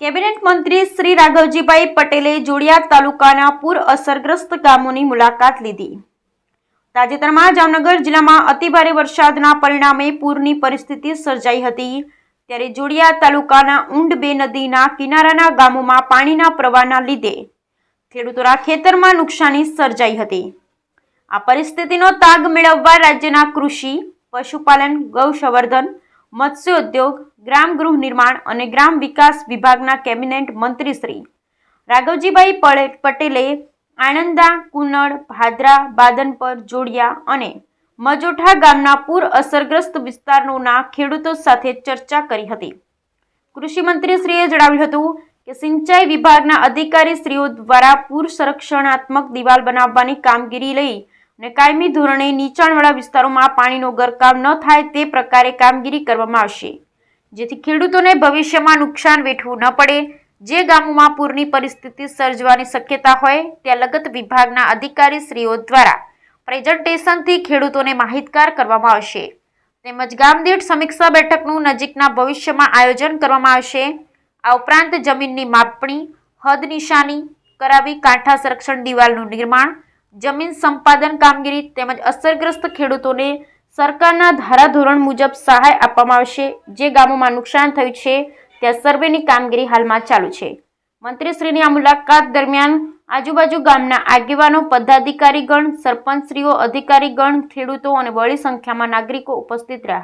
Cabinet મંત્રી શ્રી રાઘવજીભાઈ પટેલે જોડિયા તાલુકાના પૂર અસરગ્રસ્ત ગામોની મુલાકાત લીધી. તાજેતરમાં જામનગર જિલ્લામાં અતિભારે વરસાદના પરિણામે પૂરની પરિસ્થિતિ સર્જાઈ હતી. ત્યારે જોડિયા તાલુકાના ઊંડ બે નદીના કિનારાના ગામોમાં પાણીના પ્રવાહના લીધે ખેડૂતોના ખેતરમાં નુકસાની સર્જાઈ હતી. આ પરિસ્થિતિનો તાગ મેળવવા રાજ્યના કૃષિ, પશુપાલન, ગૌસંવર્ધન મત્સ્યોદ્યોગ, ગ્રામ ગૃહ નિર્માણ અને ગ્રામ વિકાસ વિભાગના કેબિનેટ મંત્રી શ્રી રાઘવજીભાઈ પટેલે આણંદા કુનડ ભાદરા, બાદનપર, જોડિયા અને મજોઠા ગામના પૂર અસરગ્રસ્ત વિસ્તારોના ખેડૂતો સાથે ચર્ચા કરી હતી. કૃષિમંત્રીશ્રીએ જણાવ્યું હતું કે સિંચાઈ વિભાગના અધિકારીશ્રીઓ દ્વારા પૂર સંરક્ષણાત્મક દિવાલ બનાવવાની કામગીરી લઈ અને કાયમી ધોરણે નીચાણવાળા વિસ્તારોમાં પાણીનો ગરકાવ ન થાય તે પ્રકારે કામગીરી કરવામાં આવશે. જેથી ખેડૂતોને ભવિષ્યમાં નુકસાન વેઠવું ન પડે. જે ગામોમાં પૂરની પરિસ્થિતિ સર્જવાની શક્યતા હોય, ત્યાં લગત વિભાગના અધિકારીશ્રીઓ દ્વારા પ્રેઝન્ટેશનથી ખેડૂતોને માહિતગાર કરવામાં આવશે. તેમજ ગામદીઠ સમીક્ષા બેઠકનું નજીકના ભવિષ્યમાં આયોજન કરવામાં આવશે. આ ઉપરાંત જમીનની માપણી, હદ નિશાની કરાવી કાંઠા સંરક્ષણ દિવાલનું નિર્માણ જમીન સંપાદન કામગીરી તેમજ અસરગ્રસ્ત ખેડૂતોને સરકારના ધારાધોરણ મુજબ સહાય આપવામાં આવશે. જે ગામોમાં નુકસાન થયું છે, ત્યાં સર્વેની કામગીરી હાલમાં ચાલુ છે. મંત્રીશ્રીની આ મુલાકાત દરમિયાન આજુબાજુ ગામના આગેવાનો, પદાધિકારીગણ, સરપંચશ્રીઓ, અધિકારીગણ, ખેડૂતો અને બળી સંખ્યામાં નાગરિકો ઉપસ્થિત રહ્યા